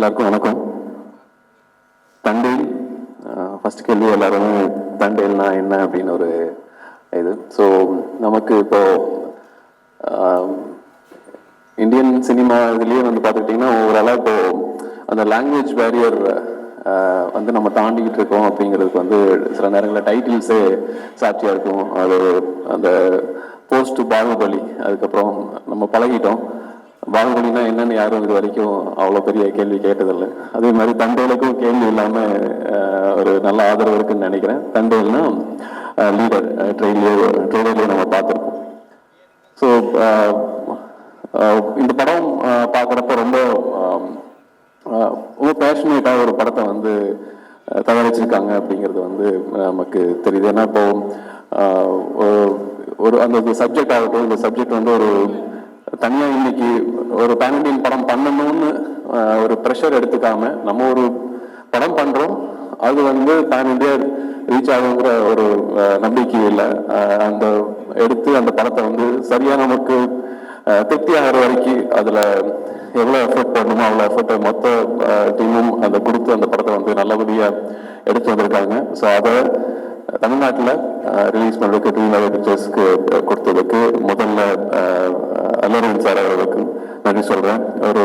எல்லாருக்கும் வணக்கம். தண்டேல் ஃபஸ்ட் கேள்வி எல்லாருமே தண்டேல்னா என்ன அப்படின்னு ஒரு இது. ஸோ நமக்கு இப்போ இந்தியன் சினிமா இதுலேயே வந்து பார்த்துக்கிட்டிங்கன்னா ஓவராலாக இப்போ அந்த லாங்குவேஜ் பேரியர் வந்து நம்ம தாண்டிக்கிட்டு இருக்கோம் அப்படிங்கிறதுக்கு வந்து சில நேரங்களில் டைட்டில்ஸே சாட்சியாக இருக்கும். அது அந்த போஸ்ட் பாகுபலி அதுக்கப்புறம் நம்ம பழகிட்டோம். பாகுபலினா என்னன்னு யாரும் இது வரைக்கும் அவ்வளோ பெரிய கேள்வி கேட்டதில்லை. அதே மாதிரி தண்டேலுக்கும் கேள்வி இல்லாமல் ஒரு நல்ல ஆதரவு இருக்குன்னு நினைக்கிறேன். தண்டேல்னா லீடர் ட்ரெயிலே ட்ரெயிலே நம்ம பார்த்துருப்போம். ஸோ இந்த படம் பார்க்குறப்ப ரொம்ப ரொம்ப பேஷனேட்டாக ஒரு படத்தை வந்து தயாரிச்சிருக்காங்க அப்படிங்கிறது வந்து நமக்கு தெரியுது. ஏன்னா இப்போ ஒரு- ஒரு அந்த சப்ஜெக்ட் ஆகட்டும் இந்த சப்ஜெக்ட் வந்து ஒரு தனியாக இன்னைக்கு ஒரு பேன் படம் பண்ணணும்னு ஒரு ப்ரெஷர் எடுத்துக்காம நம்ம ஒரு படம் பண்ணுறோம் அது வந்து பேன் இண்டியா ரீச் ஆகுங்கிற ஒரு நம்பிக்கை இல்லை. அந்த எடுத்து அந்த படத்தை வந்து சரியாக நமக்கு திருப்தி ஆகிற வரைக்கும் அதில் எவ்வளோ எஃபர்ட் பண்ணணுமோ அவ்வளோ எஃபர்ட்டை மொத்த டீமும் அந்த கொடுத்து அந்த படத்தை வந்து நல்லபடியாக எடுத்து வந்திருக்காங்க. ஸோ அதை தமிழ்நாட்டில் ரிலீஸ் பண்ணுறதுக்கு டீம் பிக்சர்ஸ்க்கு கொடுத்ததுக்கு முதல்ல அல்லரவிந்த் சார் அவர்களுக்கு நன்றி சொல்கிறேன் ஒரு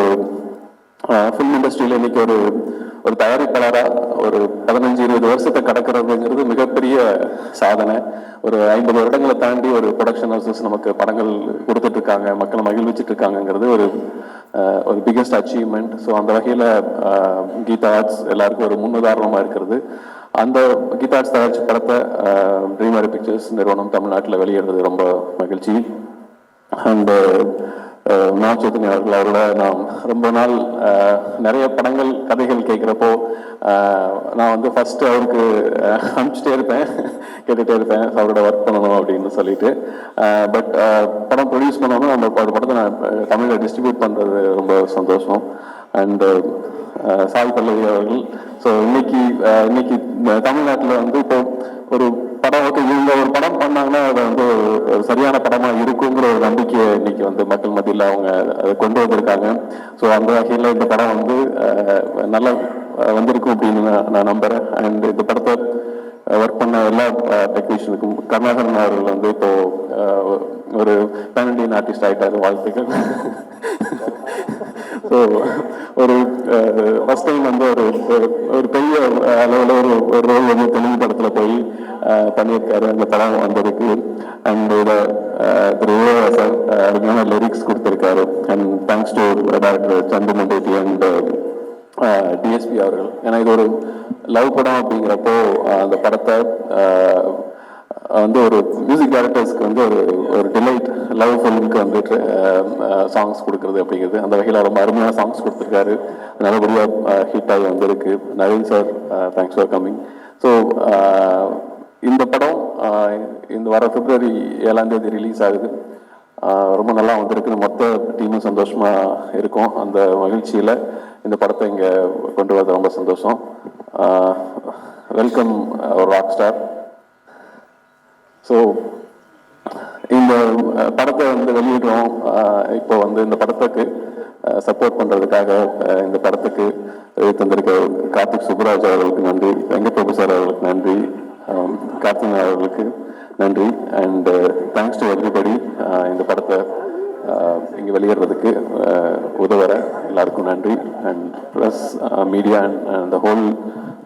ஃபிலிம் இண்டஸ்ட்ரியில் இன்னைக்கு ஒரு ஒரு தயாரிப்பாளராக ஒரு பதினஞ்சு இருபது வருஷத்தை கடக்கிறதுங்கிறது மிகப்பெரிய சாதனை. ஒரு ஐம்பது வருடங்களை தாண்டி ஒரு ப்ரொடக்ஷன் ஹவுசஸ் நமக்கு படங்கள் கொடுத்துட்டு இருக்காங்க மக்களை மகிழ்விச்சுட்டு இருக்காங்கங்கிறது ஒரு ஒரு பிக்கெஸ்ட் அச்சீவ்மெண்ட் ஸோ அந்த வகையில் கீதா ஆர்ட்ஸ் எல்லாருக்கும் ஒரு முன்னுதாரணமாக இருக்கிறது. அந்த கீதா ஆர்ட்ஸ் தயாரிச்ச படத்தை ட்ரீமர் பிக்சர்ஸ் நிறுவனம் தமிழ்நாட்டில் வெளியிடுறது ரொம்ப மகிழ்ச்சி. அண்டு நான் அவர்கள் அவரோட நான் ரொம்ப நாள் நிறைய படங்கள் கதைகள் கேட்குறப்போ நான் வந்து ஃபஸ்ட்டு அவருக்கு அனுப்பிச்சிட்டே இருப்பேன். கேட்டுகிட்டே இருப்பேன். அவரோட ஒர்க் பண்ணணும் அப்படின்னு சொல்லிட்டு. பட் படம் ப்ரொடியூஸ் பண்ணணும் அந்த ஒரு படத்தை நான் தமிழில் டிஸ்ட்ரிபியூட் பண்ணுறது ரொம்ப சந்தோஷம். அண்ட் சாய் பல்லவி அவர்கள். ஸோ இன்னைக்கு இன்னைக்கு தமிழ்நாட்டில் வந்து இப்போ ஒரு படம் ஓகே. இவங்க ஒரு படம் பண்ணாங்கன்னா அது வந்து சரியான படமா இருக்குங்கிற ஒரு நம்பிக்கையை இன்னைக்கு வந்து மக்கள் மத்தியில் அவங்க அதை கொண்டு வந்திருக்காங்க. ஸோ அந்த வகையில் இந்த படம் வந்து நல்லா வந்திருக்கும் அப்படின்னு நான் நம்புறேன். அண்ட் இந்த படத்தை ஒர்க் பண்ண எல்லா டெக்னீஷியனுக்கும் கருணாகரன் அவர்கள் வந்து இப்போ ஒரு பேன் இண்டியன் ஆர்டிஸ்ட் ஆயிட்டாரு வாழ்த்துக்கள். ஸோ ஒரு ஃபஸ்ட் டைம் வந்து ஒரு ஒரு- ஒரு பெரிய அளவில் ஒரு ஒரு ரோல் வந்து தெலுங்கு படத்தில் போய் அஹ், பண்ணியிருக்காரு. அந்த படம் வந்ததுக்கு அண்ட் இதை திரு சார் அருமையான லிரிக்ஸ் கொடுத்துருக்காரு. And thanks to director சந்திரமண்டேட்டி and DSP அவர்கள். ஏன்னா இது ஒரு லவ் படம் அப்படிங்கிறப்போ அந்த படத்தை வந்து ஒரு மியூசிக் டேரக்டர்ஸ்க்கு வந்து ஒரு ஒரு டிலைட் லவ் ஃபிலிம்க்கு வந்து சாங்ஸ் கொடுக்குறது அப்படிங்கிறது அந்த வகையில் ரொம்ப அருமையான சாங்ஸ் கொடுத்துருக்காரு. நல்லபடியாக ஹிட் ஆகி வந்திருக்கு. Naveen sir thanks for coming so இந்த படம் இந்த வர பிப்ரவரி ஏழாம் தேதி ரிலீஸ் ஆகுது. ரொம்ப நல்லா வந்திருக்கு மொத்த டீமும் சந்தோஷமா இருக்கும். அந்த மகிழ்ச்சியில் இந்த படத்தை இங்கே கொண்டு வரது ரொம்ப சந்தோஷம். வெல்கம் ஒரு ராக் ஸ்டார் ஸோ இந்த படத்தை வந்து வெளியிடுறோம். இப்போ வந்து இந்த படத்துக்கு சப்போர்ட் பண்ணுறதுக்காக இந்த படத்துக்கு தந்திருக்க கார்த்திக் சுப்புராஜ் அவர்களுக்கு நன்றி வெங்கட்பிரபு சார் அவர்களுக்கு நன்றி கார்த்திக் அவர்களுக்கு நன்றி அண்ட் தேங்க்ஸ் டு எவ்ரிபடி இந்த படத்தை இங்கே வெளியிடுறதுக்கு உதவுற எல்லாருக்கும் நன்றி and plus media and the whole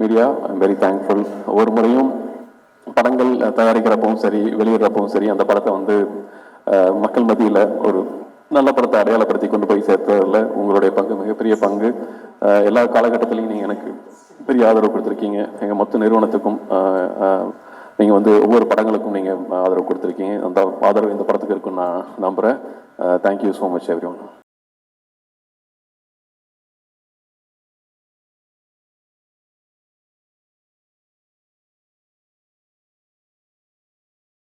media I'm very thankful ஒவ்வொரு முறையும் படங்கள் தயாரிக்கிறப்பவும் சரி வெளியிடுறப்பவும் சரி அந்த படத்தை வந்து மக்கள் மத்தியில் ஒரு நல்ல படத்தை அடையாளப்படுத்தி கொண்டு போய் சேர்த்ததில் உங்களுடைய பங்கு மிகப்பெரிய பங்கு. எல்லா காலகட்டத்திலையும் நீங்கள் எனக்கு பெரிய ஆதரவு கொடுத்துருக்கீங்க. எங்கள் மொத்த நிறுவனத்துக்கும் நீங்கள் வந்து ஒவ்வொரு படங்களுக்கும் நீங்கள் ஆதரவு கொடுத்துருக்கீங்க. அந்த ஆதரவு இந்த படத்துக்கு இருக்குன்னு நான் நம்புகிறேன் thank you so much every one